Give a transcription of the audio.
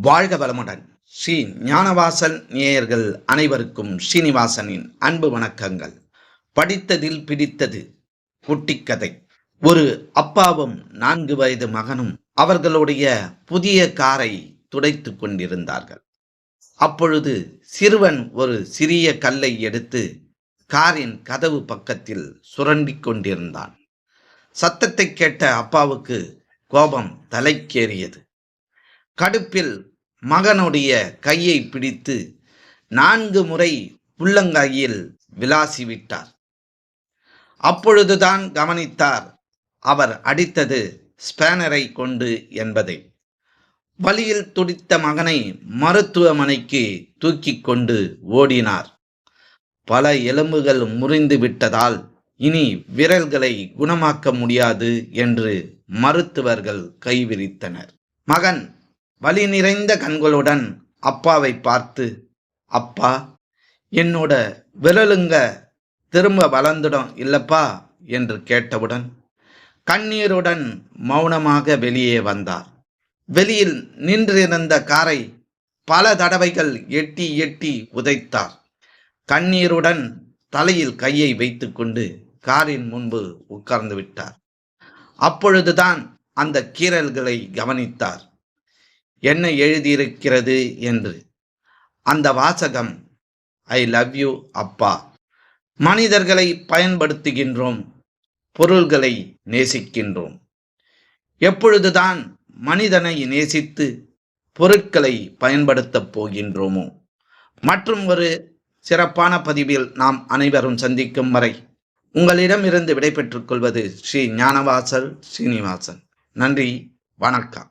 வாழ்க வளமுடன். ஸ்ரீ ஞானவாசன் நேயர்கள் அனைவருக்கும் ஸ்ரீனிவாசனின் அன்பு வணக்கங்கள். படித்ததில் பிடித்தது குட்டிக்கதை ஒரு அப்பாவும் நான்கு வயது மகனும் அவர்களுடைய புதிய காரை துடைத்துக் கொண்டிருந்தார்கள். அப்பொழுது சிறுவன் ஒரு சிறிய கல்லை எடுத்து காரின் கதவு பக்கத்தில் சுரண்டி கொண்டிருந்தான். சத்தத்தை கேட்ட அப்பாவுக்கு கோபம் தலைக்கேறியது. கடுப்பில் மகனுடைய கையை பிடித்து நான்கு முறை உள்ளங்கையில் விளாசி விட்டார் அப்பொழுதுதான் கவனித்தார் அவர் அடித்தது ஸ்பேனரை கொண்டு என்பதை. வழியில் துடித்த மகனை மருத்துவமனைக்கு தூக்கிக் கொண்டு ஓடினார். பல எலும்புகள் முறிந்து விட்டதால் இனி விரல்களை குணமாக்க முடியாது என்று மருத்துவர்கள் கைவிரித்தனர். மகன் வலி நிறைந்த கண்களுடன் அப்பாவை பார்த்து அப்பா என்னோட விரலுங்க திரும்ப வளர்ந்துடும் இல்லப்பா? என்று கேட்டவுடன் கண்ணீருடன் மௌனமாக வெளியே வந்தார். வெளியில் நின்றிருந்த காரை பல தடவைகள் எட்டி எட்டி உதைத்தார். கண்ணீருடன் தலையில் கையை வைத்துக்கொண்டு காரின் முன்பு உட்கார்ந்து விட்டார். அப்பொழுதுதான் அந்த கீறல்களை கவனித்தார். என்ன எழுதியிருக்கிறது என்று. அந்த வாசகம் ஐ லவ் யூ அப்பா. மனிதர்களை பயன்படுத்துகின்றோம் பொருள்களை நேசிக்கின்றோம். எப்பொழுதுதான் மனிதனை நேசித்து பொருட்களை பயன்படுத்தப் போகின்றோமோ. மற்றும் ஒரு சிறப்பான பதிவில் நாம் அனைவரும் சந்திக்கும் வரை உங்களிடமிருந்து விடைபெற்றுக் கொள்வது ஸ்ரீ ஞானவாசல் ஸ்ரீனிவாசன். நன்றி வணக்கம்.